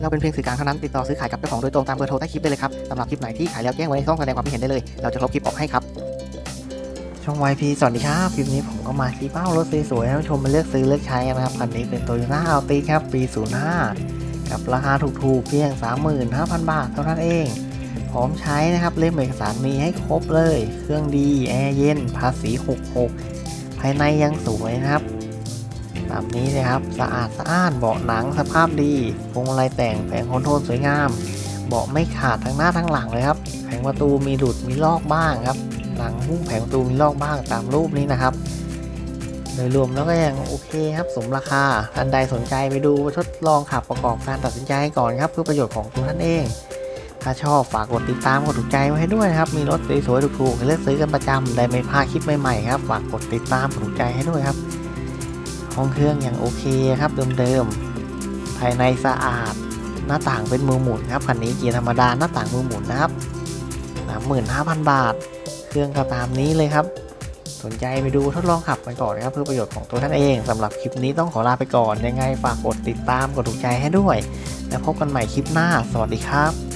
เราเป็นเพียงสื่อกลางเท่านั้นติดต่อซื้อขายกับเจ้าของโดยตรงตามเบอร์โทรใต้คลิปได้เลยครับสำหรับคลิปไหนที่ขายแล้วแจ้งไว้ในช่องแสดงความคิดเห็นได้เลย เราจะลบคลิปออกให้ครับช่อง YP สวัสดีครับ คลิปนี้ผมก็มาชี้เป้ารถสวยๆให้ท่านผู้ชมมาเลือกซื้อเลือกใช้กันนะครับ คันนี้เป็น Toyota a l t i ครับ ปี 05 กับราคาถูกๆ เพียง 35,000 บาทเท่านั้นเอง พร้อมใช้นะครับเล่มเอกสารมีให้ครบเลย เครื่องดี แอร์เย็น ภาษี 66 ภายในยังสวยนะครับ ตามนี้เลยครับสะอาดสะอ้านเบาะหนังสภาพดีพวงมาลัยแต่งแผงคอนโทรลสวยงามเบาะไม่ขาดทั้งหน้าทั้งหลังเลยครับ แผงประตูมีหลุดมีลอกบ้างครับ หลังหุ้มแผงประตูมีลอกบ้างตามรูปนี้นะครับโดยรวมแล้วก็ยังโอเคครับสมราคาท่านใดสนใจไปดูทดลองขับประกอบการตัดสินใจให้ก่อนครับ เพื่อประโยชน์ของตัวท่านเอง ถ้าชอบฝากกดติดตามกดถูกใจไว้ให้ด้วยนะครับ มีรถสวยๆถูกๆให้เลือกซื้อกันประจำได้ไม่พลาดคลิปใหม่ๆครับฝากกดติดตามกดถูกใจให้ด้วยครับ ห้องเครื่องอย่างโอเคครับเดิมๆ ภายในสะอาด หน้าต่างเป็นมือหมุนครับคันนี้เกียร์ธรรมดาหน้าต่างมือหมุนนะครับ35,000บาท เครื่องก็ตามนี้เลยครับ สนใจไปดูทดลองขับไปก่อนนะครับเพื่อประโยชน์ของตัวท่านเองสำหรับคลิปนี้ต้องขอลาไปก่อนยังไงฝากกดติดตามกดถูกใจให้ด้วย แล้วพบกันใหม่คลิปหน้า สวัสดีครับ